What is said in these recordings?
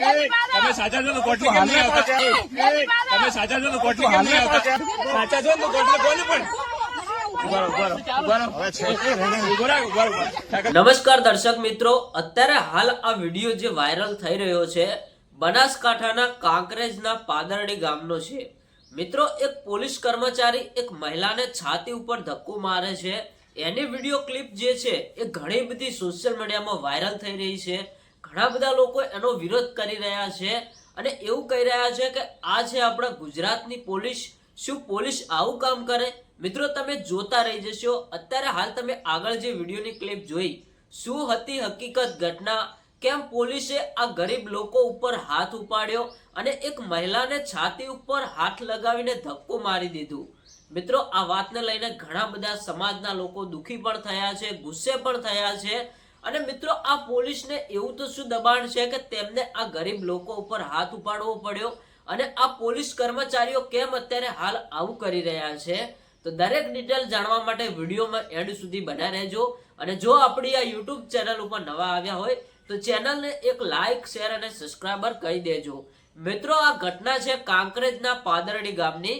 તમે સાચા છો તો કોટલી કેમ નહીં આવતા? તમે સાચા છો તો કોટલી કેમ નહીં આવતા? સાચા છો ને તો કોર્ટમાં કોને પણ. નમસ્કાર દર્શક મિત્રો અત્યારે હાલ આ વીડિયો જે વાયરલ થઈ રહ્યો છે બનાસકાંઠાના કાંકરેજના પાદરડી ગામનો છે. મિત્રો એક પોલીસ કર્મચારી એક મહિલાને છાતી ઉપર ધક્કો મારે છે. એની વીડિયો ક્લિપ જે છે એ ઘણી બધી સોશિયલ મીડિયામાં વાયરલ થઈ રહી છે. ઘણા બધા લોકો એનો વિરોધ કરી રહ્યા છે અને એવું કહી રહ્યા છે કે આ છે આપણા ગુજરાતની પોલીસ, શું પોલીસ આવું કામ કરે? મિત્રો, તમે જોતા રહી જશો. અત્યારે હાલ તમે આગળ જે વિડીયોની ક્લિપ જોઈ, શું હતી હકીકત ઘટના? કેમ પોલીસે આ ગરીબ લોકો ઉપર હાથ ઉપાડ્યો અને એક મહિલાને છાતી ઉપર હાથ લગાવીને ધક્કો મારી દીધું? મિત્રો, આ વાતને લઈને ઘણા બધા સમાજના લોકો દુઃખી પણ થયા છે, ગુસ્સે પણ થયા છે અને મિત્રો, આ પોલીસને એવું તો શું દબાણ છે કે તેમને આ ગરીબ લોકો ઉપર હાથ ઉપાડવો પડ્યો અને આ પોલીસ કર્મચારીઓ કેમ અત્યારે હાલ આવું કરી રહ્યા છે? તો દરેક ડિટેલ જાણવા માટે વિડીયોમાં એન્ડ સુધી બના રહેજો. અને જો આપણી આ યુટ્યુબ ચેનલ ઉપર નવા આવ્યા હોય, તો ચેનલને એક લાઇક શેર અને સબસ્ક્રાઇબર કરી દેજો. મિત્રો, આ ઘટના છે કાંકરેજના પાદરડી ગામની.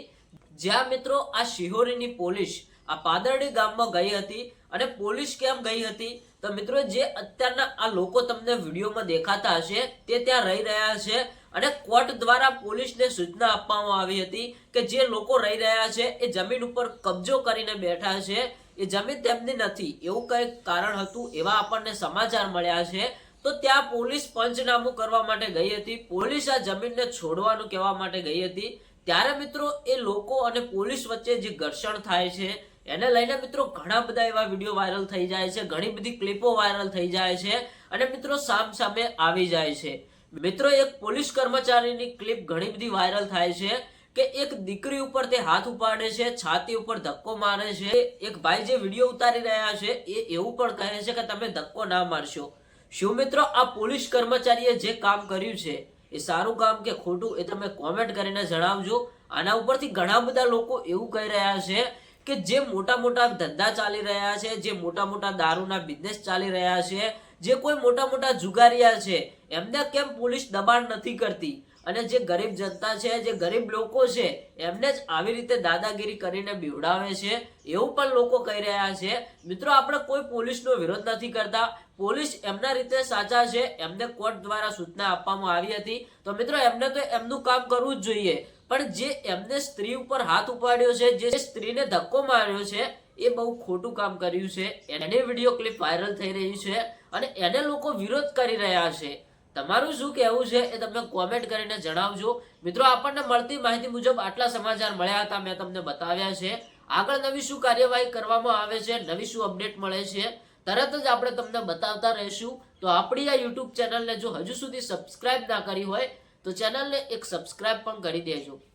જ્યાં મિત્રો, આ શિહોરીની પોલીસ આ પાદરડી ગામમાં ગઈ હતી અને પોલીસ કેમ ગઈ હતી? તો મિત્રો જે અત્યારના આ લોકો તમને વિડીયોમાં દેખાતા હશે, તે ત્યાં રહી રહ્યા છે અને કોર્ટ દ્વારા પોલીસને સૂચના આપવામાં આવી હતી કે જે લોકો રહી રહ્યા છે, એ જમીન ઉપર કબજો કરીને બેઠા છે. એ જમીન તેમની નથી. એવું કંઈક કારણ હતું એવા આપણને સમાચાર મળ્યા છે. તો ત્યાં પોલીસ પંચનામું કરવા માટે ગઈ હતી. પોલીસ આ જમીનને છોડવાનું કહેવા માટે ગઈ હતી. ત્યારે મિત્રો એ લોકો અને પોલીસ વચ્ચે જે ઘર્ષણ થાય છે એને લઈને મિત્રો ઘણા બધા એવા વીડિયો વાયરલ થઈ જાય છે, ઘણી બધી ક્લિપો વાયરલ થઈ જાય છે અને મિત્રો સામ સામે આવી જાય છે. મિત્રો, એક પોલીસ કર્મચારીની ક્લિપ ઘણી બધી વાયરલ થાય છે કે એક દીકરી ઉપર તે હાથ ઉપાડે છે, છાતી ઉપર ધક્કો મારે છે. એક ભાઈ જે વીડિયો ઉતારી રહ્યા છે એ એવું પણ કહે છે કે તમે ધક્કો ના મારશો. શું મિત્રો આ પોલીસ કર્મચારીએ જે કામ કર્યું છે એ સારું કામ કે ખોટું એ તમે કોમેન્ટ કરીને જણાવજો. આના ઉપરથી ઘણા બધા લોકો એવું કહી રહ્યા છે કે જે મોટા મોટા ધંધા ચાલી રહ્યા છે, જે મોટા મોટા દારૂના બિઝનેસ ચાલી રહ્યા છે, જે કોઈ મોટા મોટા જુગારિયા છે, એમને કેમ પોલીસ દબાણ નથી કરતી? અને જે ગરીબ જનતા છે, જે ગરીબ લોકો છે, એમને જ આવી રીતે દાદાગીરી કરીને બીવડાવે છે? એવું પણ લોકો કહી રહ્યા છે. મિત્રો, આપણે કોઈ પોલીસનો વિરોધ નથી કરતા. પોલીસ એમના રીતે સાચા છે. એમને કોર્ટ દ્વારા સૂચના આપવામાં આવી હતી. તો મિત્રો, એમને તો એમનું કામ કરવું જ જોઈએ. પણ જે એમને સ્ત્રી ઉપર હાથ ઉપાડ્યો છે, જે સ્ત્રીને ધક્કો માર્યો છે, એ બહુ ખોટું કામ કર્યું છે. એને વીડિયો ક્લિપ વાયરલ થઈ રહી છે અને એને લોકો વિરોધ કરી રહ્યા છે. તમારું શું કહેવું છે એ તમે કોમેન્ટ કરીને જણાવજો. મિત્રો, આપણને મળતી માહિતી મુજબ આટલા સમાચાર મળ્યા હતા, મેં તમને બતાવ્યા છે. આગળ નવી શું કાર્યવાહી કરવામાં આવે છે, નવી શું અપડેટ મળે છે, તરત જ આપણે તમને બતાવતા રહીશું. તો આપણી આ યુટ્યુબ ચેનલને જો હજુ સુધી સબસ્ક્રાઇબ ના કરી હોય તો ચેનલને એક સબસ્ક્રાઇબ પણ કરી દેજો.